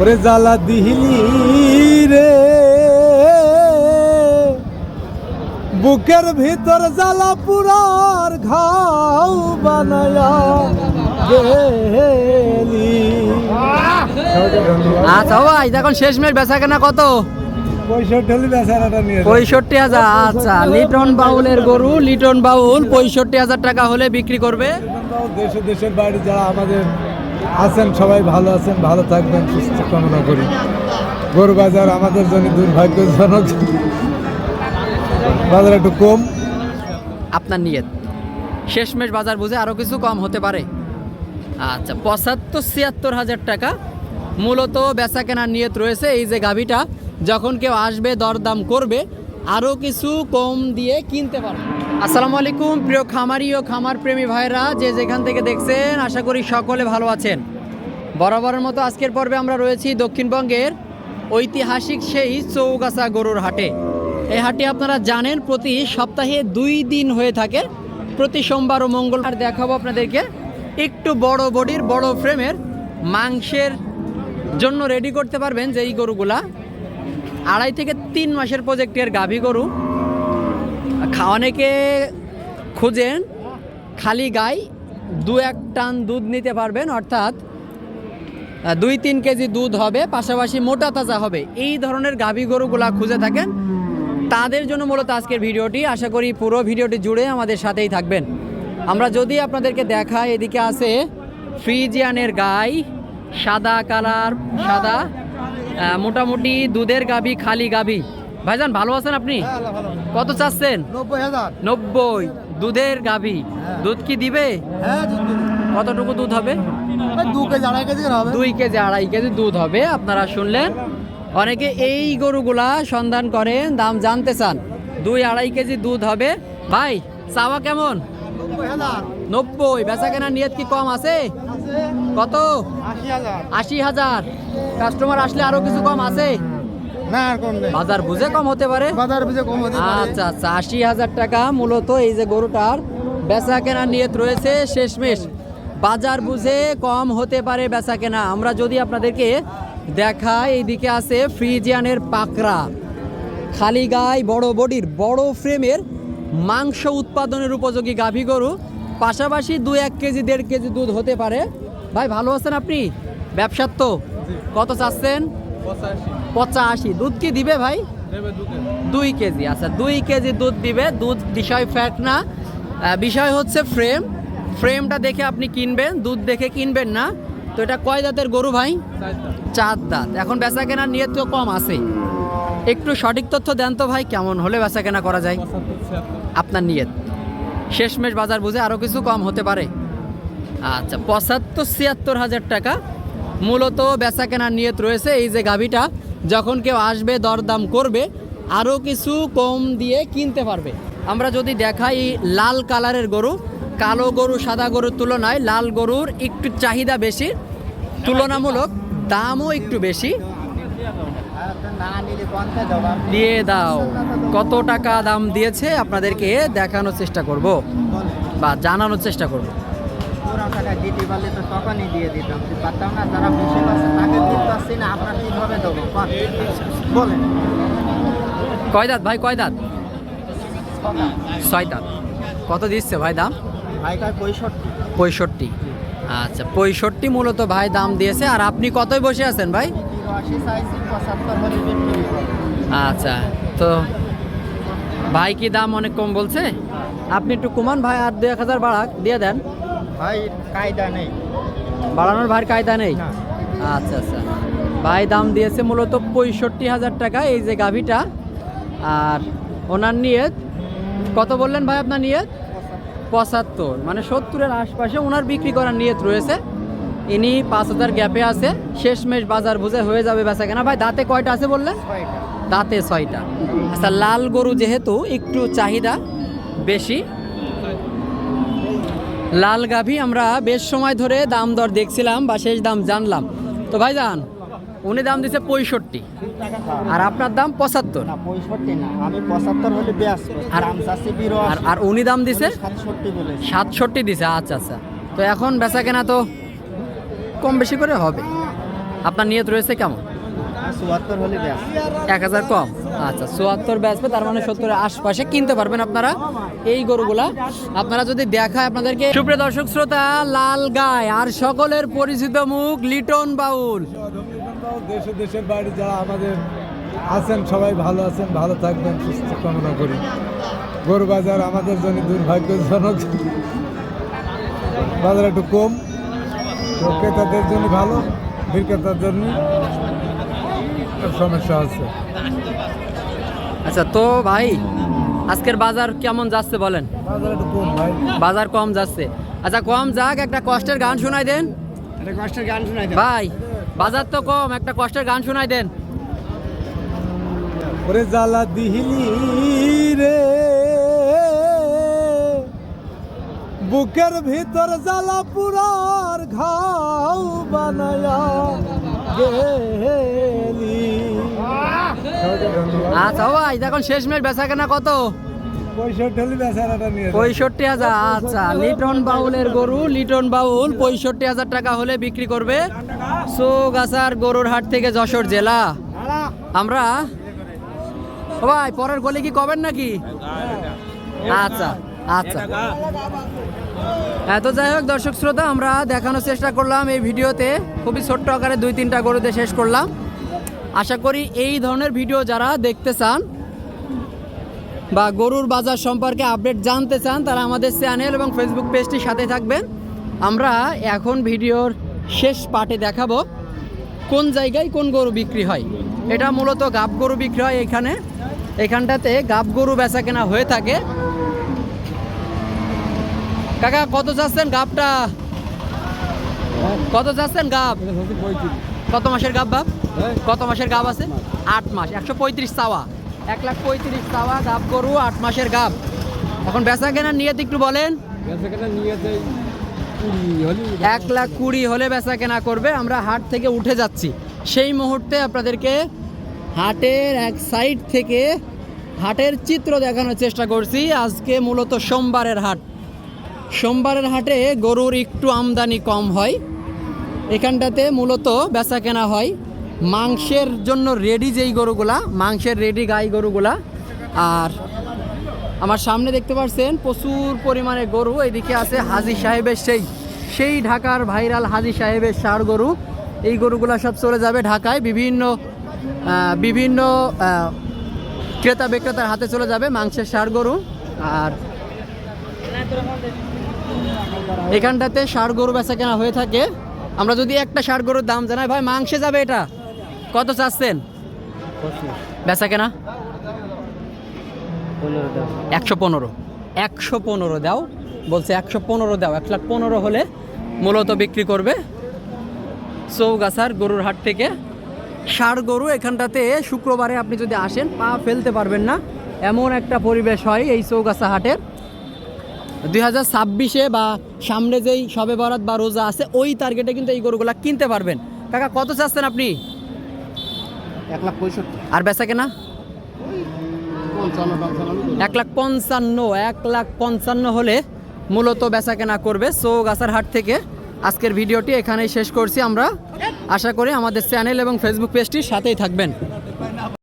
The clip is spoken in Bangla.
ওরে জ্বালা দিহিলি রে। বুকের ভিতর জ্বালা পুরার ঘাও বানায়া গেলি আচ্ছা ভাই এখন শেষ মেশ বেচা কেনা কত? পঁয়ষট্টি হাজার আচ্ছা লিটন বাউলের গরু লিটন বাউল পঁয়ষট্টি হাজার টাকা হলে বিক্রি করবে। দেশে দেশের বাইরে যারা আমাদের আছেন, সবাই ভালো আছেন, ভালো থাকবেন, সুস্থ কামনা করি। গরু বাজার আমাদের জন্য দুর্ভাগ্যজনক। বাজার একটু কম। আপনার নিয়ত। শেষমেশ বাজার বুঝে আরও কিছু কম হতে পারে। আচ্ছা পঁচাত্তর ছিয়াত্তর হাজার টাকা। মূলত বেচা কেনার নিয়ত রয়েছে এই যে গাভিটা, যখন কেউ আসবে, দরদাম করবে আরও কিছু কম দিয়ে কিনতে পারবে আসসালামু আলাইকুম, প্রিয় খামারি ও খামার প্রেমী ভাইরা যে যেখান থেকে দেখছেন, আশা করি সকলে ভালো আছেন। বরাবরের মতো আজকের পর্বে আমরা রয়েছি দক্ষিণবঙ্গের ঐতিহাসিক সেই চৌগাছা গরুর হাটে। এই হাটে আপনারা জানেন, প্রতি সপ্তাহে দুই দিন হয়ে থাকে। প্রতি সোমবার ও মঙ্গলবার দেখাবো আপনাদেরকে একটু বড় বডির, বড় ফ্রেমের মাংসের জন্য রেডি করতে পারবেন যে এই গরুগুলা। আড়াই থেকে তিন মাসের প্রজেক্টের গাভী গরু। অনেকে খুঁজেন, খালি গাই, দু এক টান দুধ নিতে পারবেন, অর্থাৎ দুই তিন কেজি দুধ হবে, পাশাপাশি মোটা তাজা হবে। এই ধরনের গাভী গরুগুলা খুঁজে থাকেন। তাদের জন্য মূলত আজকের ভিডিওটি। আশা করি পুরো ভিডিওটি জুড়ে আমাদের সাথেই থাকবেন। আমরা যদি আপনাদেরকে দেখাই, এদিকে আছে ফ্রিজিয়ানের গাই, সাদা কালার, সাদা মোটামুটি দুধের গাভী খালি গাভী। ভাইজান ভালো আছেন আপনি? কত চাচ্ছেন? নব্বই দুধের গাভী। দুধ কি দিবে? হ্যাঁ কতটুকু দুধ হবে? দুই কেজি আড়াই কেজি দুধ হবে। আপনারা শুনলেন। অনেকে এই গরুগুলা সন্ধান করেন দাম জানতে চান। দুই আড়াই কেজি দুধ হবে। ভাই চাওয়া কেমন? নব্বই বেচা কেনার নিয়ত কি কম আছে? কত? আশি হাজার। কাস্টমার আসলে আরও কিছু কম আছে? না আর কম বাজার বুঝে কম হতে পারে? বাজার বুঝে কম হতে আচ্ছা আচ্ছা আশি হাজার টাকা মূলত এই যে গরুটার বেচা কেনার নিয়ত রয়েছে শেষমেশ। বাজার বুঝে কম হতে পারে বেচা কেনা। আমরা যদি আপনাদেরকে দেখাই এইদিকে আছে ফ্রিজিয়ানের পাকড়া। খালি গাই বড় বডির বড় ফ্রেমের মাংস উৎপাদনের উপযোগী গাভী গরু। পাশাপাশি দু এক কেজি দেড় কেজি দুধ হতে পারে। ভাই ভালো আছেন আপনি? ব্যবসার তো কত চাচ্ছেন? পঁচাশি। দুধ কি দিবে ভাই? দুই কেজি। আচ্ছা দুই কেজি দুধ দিবে। দুধ বিষয় ফ্যাট না। বিষয় হচ্ছে ফ্রেম ফ্রেমটা দেখে আপনি কিনবেন। দুধ দেখে কিনবেন না। তো এটা কয় দাঁতের গরু ভাই? চার দাঁত। এখন বেচা কেনার নিয়ত তো কম আছে। একটু সঠিক তথ্য দেন তো ভাই কেমন হলে বেচা কেনা করা যায়? আপনার নিয়ত। শেষমেশ বাজার বুঝে আরও কিছু কম হতে পারে। আচ্ছা পঁচাত্তর, ছিয়াত্তর হাজার টাকা। মূলত বেচা কেনার নিয়ত রয়েছে এই যে গাভিটা, যখন কেউ আসবে, দরদাম করবে আরও কিছু কম দিয়ে কিনতে পারবে। আমরা যদি দেখাই লাল কালারের গরু, কালো গরু, সাদা গরুর তুলনায় লাল গরুর একটু চাহিদা বেশি, তুলনামূলক দামও একটু বেশি। দিয়ে দাও। কত টাকা দাম দিয়েছে আপনাদেরকে দেখানোর চেষ্টা করব বা জানানোর চেষ্টা করব। কয় দাঁত ভাই কয় দাঁত? ছয় দাঁত। কত দিচ্ছে ভাই দাম? ভাই পঁয়ষট্টি। পঁয়ষট্টি। আচ্ছা পঁয়ষট্টি মূলত ভাই দাম দিয়েছে। আর আপনি কতই বসে আছেন ভাই? আচ্ছা তো ভাই কি দাম অনেক কম বলছে? আপনি একটু কমান ভাই আর দু এক হাজার বাড়াক দিয়ে দেন। ভাই কায়দা নেই। বাড়ানোর ভাই কায়দা নেই? আচ্ছা আচ্ছা। ভাই দাম দিয়েছে মূলত পঁয়ষট্টি হাজার টাকা এই যে গাভিটা। আর ওনার নিয়ত কত বললেন ভাই আপনার নিয়ত? পঁচাত্তর মানে সত্তরের আশপাশে ওনার বিক্রি করার নিয়ত রয়েছে। ইনি পাঁচ হাজার গ্যাপে আছে শেষমেশ বাজার বুঝে হয়ে যাবে বেচা কেনা ভাই দাঁতে কয়টা আছে বললে? দাঁতে ছয়টা। আচ্ছা লাল গরু যেহেতু একটু চাহিদা বেশি লাল গাভী আমরা বেশ সময় ধরে দাম দর দেখছিলাম বা শেষ দাম জানলাম। তো ভাইজান উনি দাম দিছে পঁয়ষট্টি। আর আপনার দাম পঁচাত্তর। আর- উনি দাম দিছে সাতষট্টি সাতষট্টি দিছে আচ্ছা আচ্ছা। তো এখন বেচা কেনা তো কম বেশি করে হবে। আপনার নিয়ত রয়েছে কেমন? চুয়াত্তর হলে ব্যাস। এক হাজার কম। আচ্ছা চুয়াত্তর বেচবে তার মানে সত্তরের আশপাশে কিনতে পারবেন আপনারা এই গরুগুলা। আপনারা যদি দেখায় আপনাদেরকে। সুপ্রিয় দর্শক শ্রোতা লাল গায় আর সকলের পরিচিত মুখ লিটন বাউল। দেশে দেশের বাড়ি যারা আমাদের আছেন সবাই ভালো আছেন ভালো থাকবেন সুস্থ কামনা করি। গরু বাজার আমাদের জন্য দুর্ভাগ্যজনক। বাজার একটু কম। তো ক্রেতাদের জন্য ভালো বিক্রেতার জন্য সমস্যা আছে। আচ্ছা তো ভাই আজকের বাজার কেমন যাচ্ছে বলেন? বাজার একটু কম ভাই। বাজার কম যাচ্ছে। আচ্ছা কম যাক একটা কষ্টের গান শোনাই দেন। একটা কষ্টের গান শোনাই দেন। ভাই বাজার তো কম একটা কষ্টের গান শোনাই দেন। ওরে জ্বালা দিহিলি রে। বুকের ভিতর জ্বালা পুরার ঘাও বানায়া গেলি। আচ্ছা ভাই দেখুন শেষ মেশ বেচা কেনা কত পঁয়ষট্টি হাজার আচ্ছা লিটন বাউলের গরু লিটন বাউল পঁয়ষট্টি হাজার টাকা হলে বিক্রি করবে সোগাছার গরুর হাট থেকে যশোর জেলা। আমরা? ভাই পরের গলি কি কবেন নাকি? আচ্ছা আচ্ছা। এত যাই হোক, দর্শক শ্রোতা, আমরা দেখানোর চেষ্টা করলাম এই ভিডিওতে। খুবই ছোট্ট আকারে দুই তিনটা গরুতে শেষ করলাম। আশা করি এই ধরনের ভিডিও যারা দেখতে চান বা গরুর বাজার সম্পর্কে আপডেট জানতে চান, তারা আমাদের চ্যানেল এবং ফেসবুক পেজটির সাথে থাকবেন। আমরা এখন ভিডিওর শেষ পার্টে দেখাবো কোন জায়গায় কোন গরু বিক্রি হয়। এটা মূলত গাব গরু বিক্রি হয় এখানে। এখানটাতে গাব গরু বেচা কেনা হয়ে থাকে। কাকা কত চাচ্ছেন গাবটা? কত চাচ্ছেন গাব? কত মাসের গাব বাপ? কত মাসের গাব আছে? আট মাস একশো পঁয়ত্রিশ চাওয়া। এক লাখ পঁয়ত্রিশ চাওয়া গাব গরু আট মাসের গাব। এখন বেচা কেনা নিয়ে একটু বলেন। এক লাখ কুড়ি হলে বেচা কেনা করবে। আমরা হাট থেকে উঠে যাচ্ছি। সেই মুহূর্তে আপনাদেরকে হাটের এক সাইড থেকে হাটের চিত্র দেখানোর চেষ্টা করছি। আজকে মূলত সোমবারের হাট। সোমবারের হাটে গরুর একটু আমদানি কম হয়। এখানটাতে মূলত বেচা কেনা হয়। মাংসের জন্য রেডি যেই গরুগুলা, মাংসের রেডি গাই গরুগুলা। আর আমার সামনে দেখতে পাচ্ছেন প্রচুর পরিমাণে গরু। এদিকে আছে হাজি সাহেবের সেই সেই ঢাকার ভাইরাল হাজি সাহেবের সার গরু। এই গরুগুলা সব চলে যাবে ঢাকায়। বিভিন্ন বিভিন্ন ক্রেতা বিক্রেতার হাতে চলে যাবে মাংসের সার গরু। আর এখানটাতে ষাড় গরু বেচা কেনা হয়ে থাকে। আমরা যদি একটা ষাড় গরুর দাম জানাই, ভাই, মাংসে যাবে এটা? কত চাচ্ছেন? বেচা কেনা? একশো পনেরো। একশো পনেরো দাও। বলছে একশো পনেরো দাও। এক লাখ পনেরো হলে মূলত বিক্রি করবে চৌগাছার গরুর হাট থেকে। ষাড় গরু এখানটাতে শুক্রবারে আপনি যদি আসেন, পা ফেলতে পারবেন না। এমন একটা পরিবেশ হয় এই চৌগাছা হাটের। দুই হাজার ছাব্বিশে বা সামনে যেই সবে বরাত বা রোজা আছে ওই টার্গেটে কিন্তু এই গরুগুলা কিনতে পারবেন। কাকা কত চাচ্ছেন আপনি? এক লাখ পঁয়ষট্টি। আর বেচা কেনা? এক লাখ পঞ্চান্ন এক লাখ পঞ্চান্ন হলে মূলত বেচা কেনা করবে সো গাছার হাট থেকে। আজকের ভিডিওটি এখানেই শেষ করছি আমরা। আশা করি আমাদের চ্যানেল এবং ফেসবুক পেজটির সাথেই থাকবেন।